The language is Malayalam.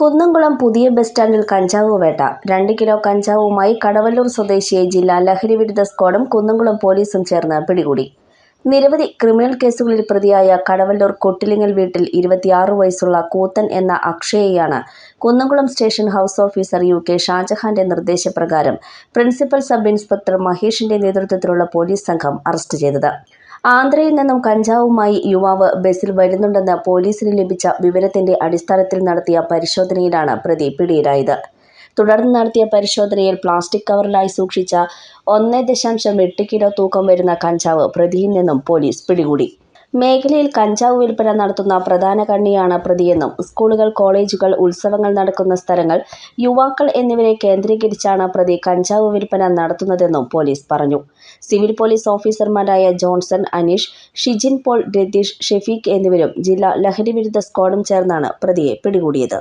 കുന്നംകുളം പുതിയ ബസ് സ്റ്റാൻഡിൽ കഞ്ചാവ് വേട്ട. രണ്ട് കിലോ കഞ്ചാവുമായി കടവല്ലൂർ സ്വദേശിയെ ജില്ലാ ലഹരി വിരുദ്ധ സ്ക്വാഡും കുന്നംകുളം പോലീസും ചേർന്ന് പിടികൂടി. നിരവധി ക്രിമിനൽ കേസുകളിൽ പ്രതിയായ കടവല്ലൂർ കൊട്ടിലിങ്ങൽ വീട്ടിൽ ഇരുപത്തിയാറ് വയസ്സുള്ള കൂത്തൻ എന്ന അക്ഷയെയാണ് Kunnamkulam station house officer U K ഷാജഹാന്റെ നിർദ്ദേശപ്രകാരം പ്രിൻസിപ്പൽ സബ് ഇൻസ്പെക്ടർ മഹേഷിന്റെ നേതൃത്വത്തിലുള്ള പോലീസ് സംഘം അറസ്റ്റ് ചെയ്തത്. ആന്ധ്രയിൽ നിന്നും കഞ്ചാവുമായി യുവാവ് ബസിൽ വരുന്നുണ്ടെന്ന് പോലീസിന് ലഭിച്ച വിവരത്തിന്റെ അടിസ്ഥാനത്തിൽ നടത്തിയ പരിശോധനയിലാണ് പ്രതി പിടിയിലായത്. തുടർന്ന് നടത്തിയ പരിശോധനയിൽ പ്ലാസ്റ്റിക് കവറിലായി സൂക്ഷിച്ച ഒന്ന് ദശാംശം എട്ട് കിലോ തൂക്കം വരുന്ന കഞ്ചാവ് പ്രതിയിൽ നിന്നും പോലീസ് പിടികൂടി. മേഖലയിൽ കഞ്ചാവ് വിൽപ്പന നടത്തുന്ന പ്രധാന കണ്ണിയാണ് പ്രതിയെന്നും സ്കൂളുകൾ കോളേജുകൾ ഉത്സവങ്ങൾ നടക്കുന്ന സ്ഥലങ്ങൾ യുവാക്കൾ എന്നിവരെ കേന്ദ്രീകരിച്ചാണ് പ്രതി കഞ്ചാവ് വിൽപ്പന നടത്തുന്നതെന്നും പോലീസ് പറഞ്ഞു. സിവിൽ പോലീസ് ഓഫീസർമാരായ ജോൺസൺ അനീഷ് ഷിജിൻ പോൾ രതീഷ് ഷെഫീഖ് എന്നിവരും ജില്ലാ ലഹരിവിരുദ്ധ സ്ക്വാഡും ചേർന്നാണ് പ്രതിയെ പിടികൂടിയത്.